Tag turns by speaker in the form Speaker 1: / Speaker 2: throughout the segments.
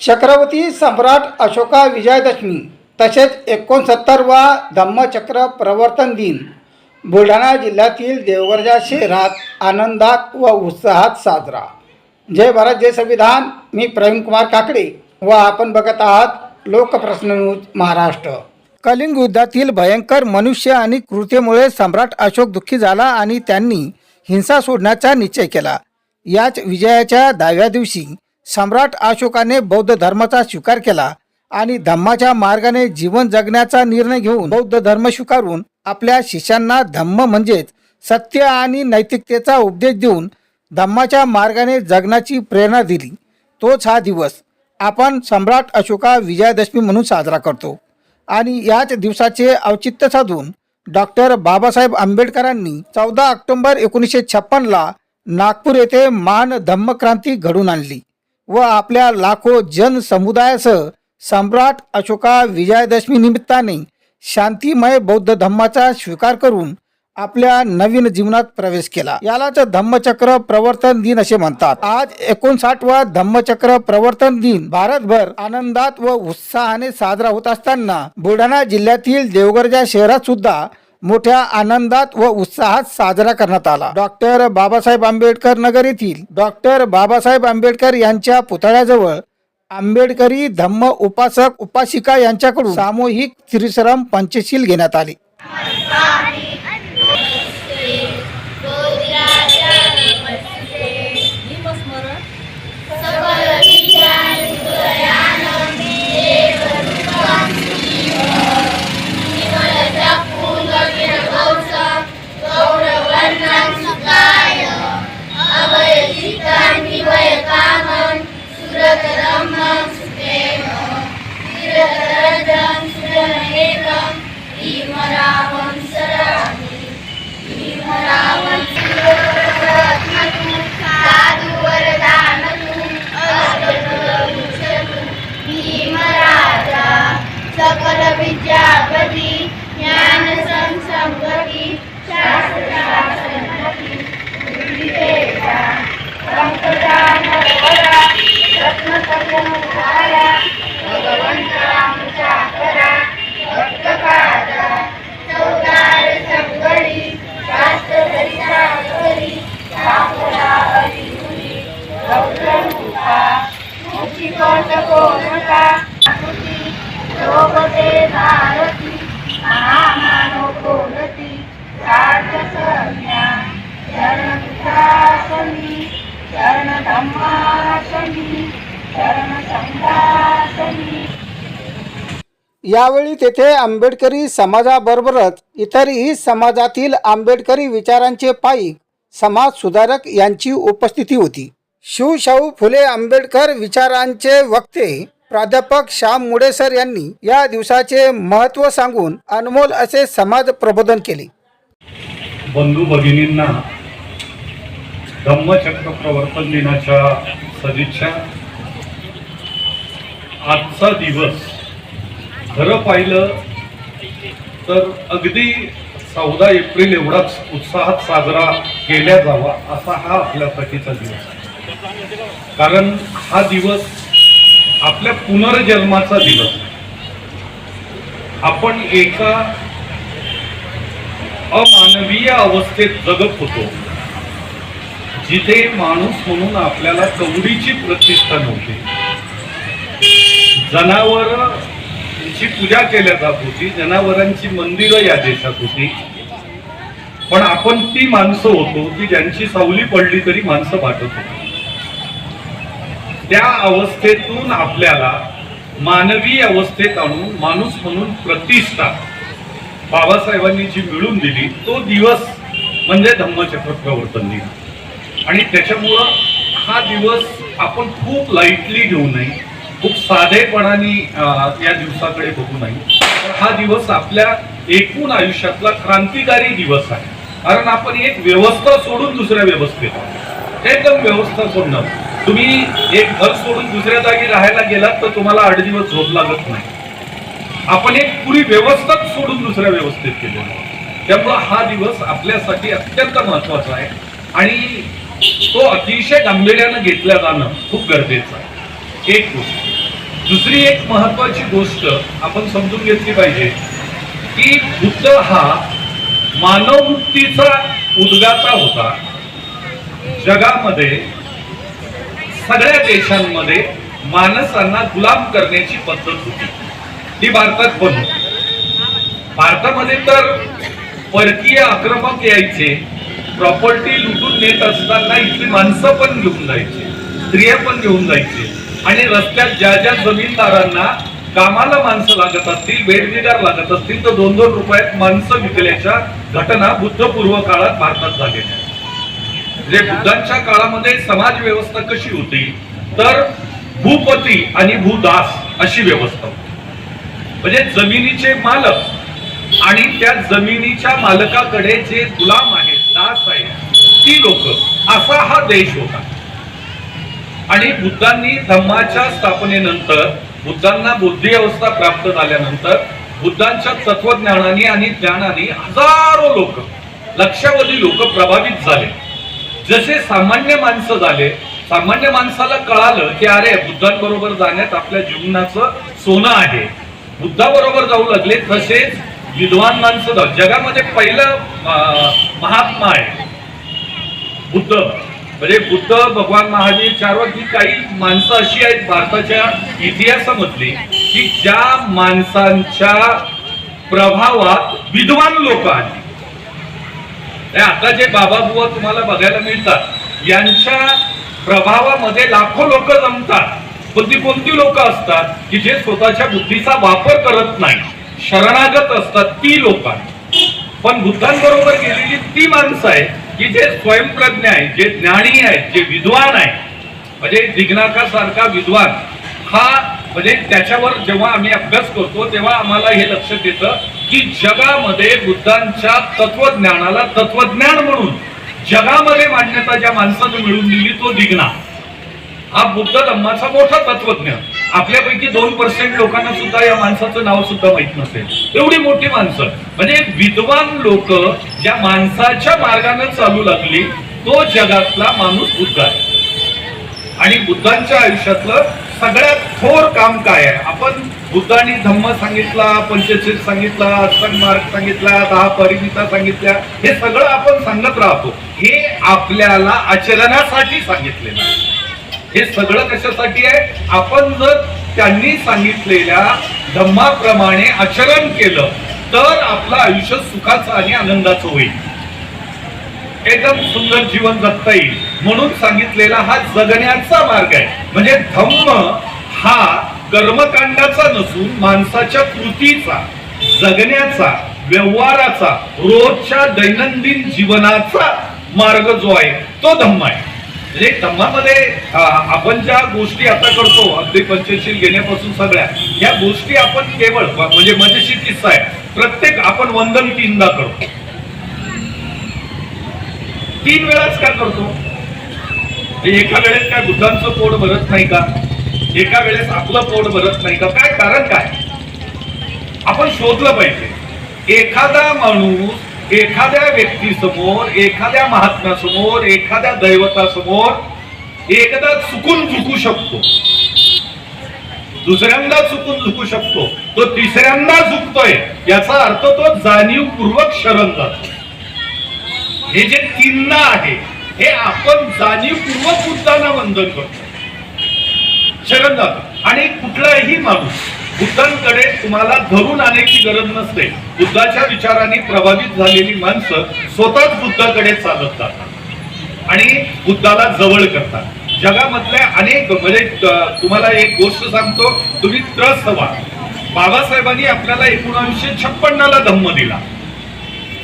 Speaker 1: चक्रवर्ती सम्राट अशोका विजयादशमी तसेच एकोणसत्तरवा धम्मचक्र प्रवर्तन दिन. बुलढाणा जिल्ह्यातील देवगडच्या शहरात आनंदात व उत्साहात साजरा. जय भारत जय संविधान. मी प्रेमकुमार काकडे व आपण बघत आहात लोकप्रश्न न्यूज महाराष्ट्र. कलिंग युद्धातील भयंकर मनुष्य आणि कृत्येमुळे सम्राट अशोक दुःखी झाला आणि त्यांनी हिंसा सोडण्याचा निश्चय केला. याच विजयाच्या दहाव्या दिवशी सम्राट अशोकाने बौद्ध धर्माचा स्वीकार केला आणि धम्माच्या मार्गाने जीवन जगण्याचा निर्णय घेऊन बौद्ध धर्म स्वीकारून आपल्या शिष्यांना धम्म म्हणजेच सत्य आणि नैतिकतेचा उपदेश देऊन धम्माच्या मार्गाने जगण्याची प्रेरणा दिली. तोच हा दिवस आपण सम्राट अशोका विजयादशमी म्हणून साजरा करतो. आणि याच दिवसाचे औचित्य साधून डॉक्टर बाबासाहेब आंबेडकरांनी चौदा ऑक्टोंबर एकोणीसशे छप्पनला नागपूर येथे मान धम्मक्रांती घडून आणली. व आपल्या लाखो जन समुदायासह सम्राट अशोका विजयादशमी निमित्ताने शांतिमय बौद्ध धम्माचा स्वीकार करून आपल्या नवीन जीवनात प्रवेश केला. यालाच धम्मचक्र प्रवर्तन दिन असे म्हणतात. आज एकोणसाठवा धम्मचक्र प्रवर्तन दिन. भारतभर आनंदात व उत्साहाने साजरा होत असताना बुलढाणा जिल्ह्यातील देवगरजा शहरात सुद्धा मोठ्या आनंदात व उत्साहात साजरा करण्यात आला. डॉक्टर बाबासाहेब आंबेडकर नगर येथील डॉक्टर बाबासाहेब आंबेडकर यांच्या पुतळ्याजवळ आंबेडकरी धम्म उपासक उपासिका यांच्याकडून सामूहिक त्रिश्रम पंचशील घेण्यात आले. यावेळी तेथे आंबेडकरी समाजाबरोबरच इतरही समाजातील आंबेडकरी विचारांचे पायी समाज सुधारक यांची उपस्थिती होती. शिवशाहू फुले आंबेडकर विचारांचे वक्ते प्राध्यापक श्याम मुडेसर यांनी या दिवसाचे महत्त्व सांगून अनमोल असे समाज प्रबोधन केले.
Speaker 2: बंधू भगिनींना धम्मचक्र प्रवर्तन दिनाच्या सदिच्छा. आजचा दिवस खरं पाहिलं तर अगदी चौदा एप्रिल एवढाच उत्साहात साजरा केला जावा असा हा आपल्यासाठीचा दिवस आहे. कारण हा दिवस आपल्या पुनर्जन्माचा दिवस आपण एका अमानवीय अवस्थेत जगत होतो. जिथे माणूस म्हणून आपल्याला कवडीची प्रतिष्ठा नव्हती. ची पूजा केल्या जात होती जनावरांची मंदिरं या देशात होती. पण आपण ती माणसं होतो की ज्यांची सावली पडली तरी माणसं वाटत होती. त्या अवस्थेतून आपल्याला मानवी अवस्थेत आणून माणूस म्हणून प्रतिष्ठा बाबासाहेबांनी जी मिळून दिली तो दिवस म्हणजे धम्मचक्र प्रवर्तन दिन आणि त्याच्यामुळं हा दिवस आपण खूप लाईटली घेऊ नये. खूप साधेपणाने या दिवसाकडे बघू नये. तर हा दिवस आपल्या एकूण आयुष्यातला क्रांतिकारी दिवस आहे. कारण आपण एक व्यवस्था सोडून दुसऱ्या व्यवस्थेत आहोत. एकदम व्यवस्था सोडणं. तुम्ही एक घर सोडून दुसऱ्या जागी राहायला गेलात तर तुम्हाला आठ दिवस झोप लागत नाही. आपण एक पुरी व्यवस्थाच सोडून दुसऱ्या व्यवस्थेत केलेलं त्यामुळं हा दिवस आपल्यासाठी अत्यंत महत्त्वाचा आहे. आणि तो अतिशय गांभीर्यानं घेतला जाणं खूप गरजेचं आहे. एक गोष्ट. दुसरी एक महत्वाची गोष्ट आपण समजून घेतली पाहिजे की बुद्ध हा मानवमुक्तीचा उद्गाता होता. जगामध्ये सगळ्या देशांमध्ये माणसांना गुलाम करण्याची पद्धत होती. ती भारतात पण होती. भारतामध्ये तर परकीय आक्रमक यायचे. प्रॉपर्टी लुटून नेत असताना इथली माणसं पण घेऊन जायचे स्त्रिया पण घेऊन जायचे. आणि रस्त्यात ज्या ज्या जमीनदारांना कामाला माणसं लागत असतील वेठबिगार लागत असतील तर दोन दोन रुपयात माणसं विकल्याच्या घटना बुद्धपूर्व काळात भारतात झालेल्या म्हणजे बुद्धांच्या काळामध्ये समाज व्यवस्था कशी होती तर भूपती आणि भूदास अशी व्यवस्था होती. म्हणजे जमिनीचे मालक आणि त्या जमिनीच्या मालकाकडे जे गुलाम आहेत ती लोक. असा हा देश होता. आणि बुद्धांनी धम्माच्या स्थापनेनंतर बुद्धांना बुद्धी अवस्था प्राप्त झाल्यानंतर बुद्धांच्या तत्वज्ञानाने आणि ज्ञानाने हजारो लोक लक्षावधी लोक प्रभावित झाले. जसे सामान्य माणसं झाले सामान्य माणसाला कळालं की अरे बुद्धांबरोबर जाण्यात आपल्या जीवनाचं सोनं आहे. बुद्धाबरोबर जाऊ लागले तसेच विद्वान माणसं जाऊ जगामध्ये पहिलं महात्मा आहे. बुद्ध म्हणजे बुद्ध भगवान महावीर चारवत ही काही माणसं अशी आहेत भारताच्या इतिहासामधली की ज्या माणसांच्या प्रभावात विद्वान लोक आली आता जे बाबा बुवा तुम्हाला बघायला मिळतात यांच्या प्रभावामध्ये लाखो लोक जमतात. पण ती कोणती लोक असतात की जे स्वतःच्या बुद्धीचा वापर करत नाही शरणागत असतात ती लोक पण बुद्धांबरोबर गेलेली ती माणसं आहेत की जे स्वयंप्रज्ञ आहेत जे ज्ञानी आहेत जे विद्वान आहेत म्हणजे दिग्नाकासारखा विद्वान हा म्हणजे त्याच्यावर जेव्हा आम्ही अभ्यास करतो तेव्हा आम्हाला हे लक्षात येतं की जगामध्ये बुद्धांच्या तत्वज्ञानाला तत्वज्ञान म्हणून जगामध्ये मान्यता ज्या माणसानं मिळून दिली तो दिग्ना हा बुद्ध धम्माचा मोठा तत्वज्ञ. आपल्यापैकी दोन पर्सेंट लोकांना सुद्धा या माणसाचं नाव सुद्धा माहीत नसेल. एवढी मोठी माणसं. म्हणजे विद्वान लोक ज्या माणसाच्या मार्गाने चालू लागली तो जगातला माणूस बुद्ध आहे. आणि बुद्धांच्या आयुष्यातलं सगळ्यात थोर काम काय आहे? आपण बुद्धांनी धम्म सांगितला पंचशील सांगितला अष्टंग मार्ग सांगितला दहा परिमिता सांगितल्या हे सगळं आपण सांगत राहतो. हे आपल्याला आचरणासाठी सांगितलेलं आहे. हे सगळं कशासाठी आहे? आपण जर त्यांनी सांगितलेल्या धम्माप्रमाणे आचरण केलं तर आपलं आयुष्य सुखाचं आणि आनंदाचं होईल. एकदम सुंदर जीवन जगता येईल. म्हणून सांगितलेला हा जगण्याचा मार्ग आहे. म्हणजे धम्म हा कर्मकांडाचा नसून माणसाच्या कृतीचा जगण्याचा व्यवहाराचा रोजच्या दैनंदिन जीवनाचा मार्ग जो आहे तो धम्म आहे. म्हणजे धम्मामध्ये आपण ज्या गोष्टी आता करतो अगदी पंचशील घेण्यापासून सगळ्या या गोष्टी आपण केवळ म्हणजे मजेशीर किस्सा आहे. प्रत्येक आपण वंदन तीनदा करतो. तीन वेळाच का करतो? म्हणजे एका वेळेस काय बुद्धांचं पोट भरत नाही का? एका वेळेस आपलं पोट भरत नाही का? काय कारण काय? आपण शोधलं पाहिजे. एखादा माणूस एखाद्या व्यक्तीसमोर एखाद्या महात्म्यासमोर एखाद्या दैवतासमोर एकदा चुकून चुकू शकतो. दुसऱ्यांदा चुकून झुकू शकतो. तो तिसऱ्यांदा झुकतोय याचा अर्थ तो जाणीवपूर्वक शरण जातो. हे जे चिन्ह आहे हे आपण जाणीवपूर्वक बुद्धांना वंदन करतो. शरण जातो. आणि कुठलाही माणूस बुद्धांकडे तुम्हाला धरून आणायची गरज नसते. बुद्धाच्या विचाराने प्रभावित झालेली माणसं स्वतःच बुद्धाकडे चालत जातात आणि बुद्धाला जवळ करतात. जगामधल्या अनेक म्हणजे तुम्हाला एक गोष्ट सांगतो तुम्ही त्रस्त व्हा. बाबासाहेबांनी आपल्याला एकोणावीसशे छप्पन्नला धम्म दिला.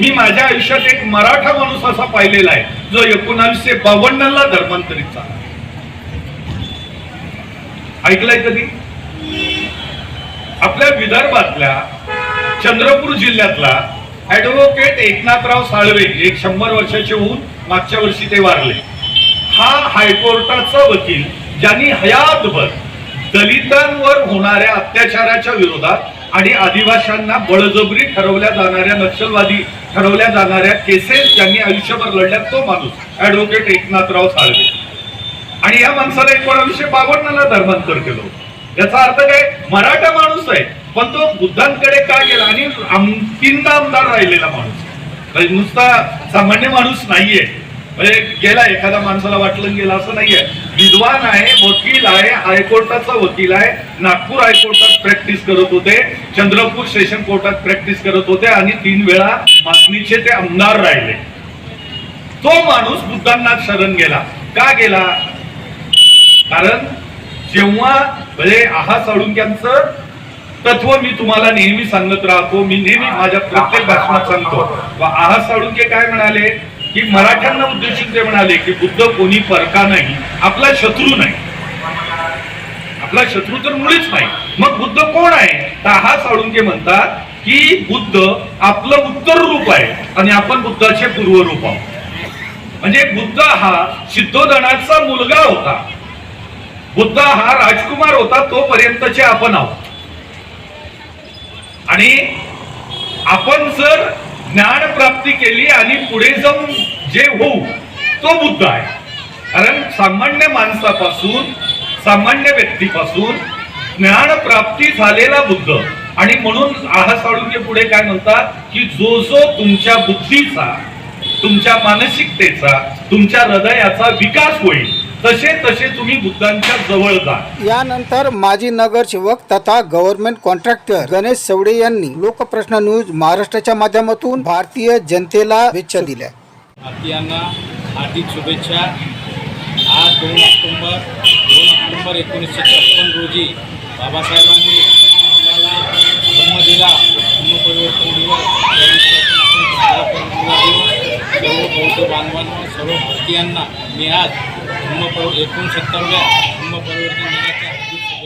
Speaker 2: मी माझ्या आयुष्यात एक मराठा माणूस असा पाहिलेला आहे जो एकोणावीसशे बावन्नला धर्मांतरित झाला. ऐकलंय कधी? आपल्या विदर्भातल्या चंद्रपूर जिल्ह्यातला ऍडव्होकेट एकनाथराव साळवे एक शंभर वर्षाचे होऊन मागच्या वर्षी ते वारले हा हायकोर्टाचा वकील ज्यांनी हयातभर दलितांवर होणाऱ्या अत्याचाराच्या विरोधात आणि आदिवाशांना बळजबरी ठरवल्या जाणाऱ्या नक्षलवादी ठरवल्या जाणाऱ्या केसेस ज्यांनी आयुष्यभर लढल्या तो माणूस ऍडव्होकेट एकनाथराव साळवे आणि या माणसाला एकोणावीसशे बावन्नला धर्मांतर केलं होतं. याचा अर्थ काय? मराठा माणूस आहे पण तो बुद्धांकडे का गेला? आणि तीनदा आमदार राहिलेला माणूस. म्हणजे नुसता सामान्य माणूस नाहीये. म्हणजे गेला एखाद्या माणसाला वाटलं गेला असं नाहीये. विद्वान आहे वकील आहे हायकोर्टाचा वकील आहे नागपूर हायकोर्टात प्रॅक्टिस करत होते चंद्रपूर सेशन कोर्टात प्रॅक्टिस करत होते आणि तीन वेळा मागणीचे ते आमदार राहिले. तो माणूस बुद्धांना शरण गेला. का गेला? कारण जेव्हा म्हणजे आहा साळुंक्यांचं तत्व मी तुम्हाला नेहमी सांगत राहतो मी नेहमी माझ्या प्रत्येक भाषणात सांगतो. आहा साळुंके काय म्हणाले? की मराठ्यांना उद्देशून ते म्हणाले की बुद्ध कोणी परका नाही आपला शत्रू नाही. आपला शत्रू तर मुळीच नाही. मग बुद्ध कोण आहे? तर आहा साळुंके म्हणतात की बुद्ध आपलं उत्तर रूप आहे आणि आपण बुद्धाचे पूर्व रूप आहोत. म्हणजे बुद्ध हा सिद्धोधनाचा मुलगा होता. बुद्ध हा राजकुमार होता तोपर्यंतचे आपण आहोत. आणि आपण जर ज्ञान प्राप्ती केली आणि पुढे जाऊन जे होऊ तो बुद्ध आहे. कारण सामान्य माणसापासून सामान्य व्यक्तीपासून ज्ञान प्राप्ती झालेला बुद्ध आणि म्हणून आहा साळुंके पुढे काय म्हणतात की जो जो तुमच्या बुद्धीचा तुमच्या मानसिकतेचा तुमच्या हृदयाचा विकास होईल तसे तसे तुम्ही बुद्धांच्या जवळ जा.
Speaker 1: यानंतर माजी नगरसेवक तथा गव्हर्नमेंट कॉन्ट्रॅक्टर गणेश सवडे यांनी लोकप्रश्न न्यूज महाराष्ट्राच्या माध्यमातून भारतीय जनतेला शुभेच्छा दिल्या.
Speaker 3: भारतीयांना हार्दिक शुभेच्छा. आज दोन ऑक्टोंबर दोन ऑक्टोंबर एकोणीसशे छप्पन रोजी बाबासाहेबांनी आपल्याला जन्म दिला. परिवर्तन दिवस. सर्व बौद्ध बांधवांना सर्व भारतीयांना मी आज धर्म पर एकोणसत्तरव्या धर्म परिवर्तन दिनाच्या हार्दिक शुभेच्छा देतो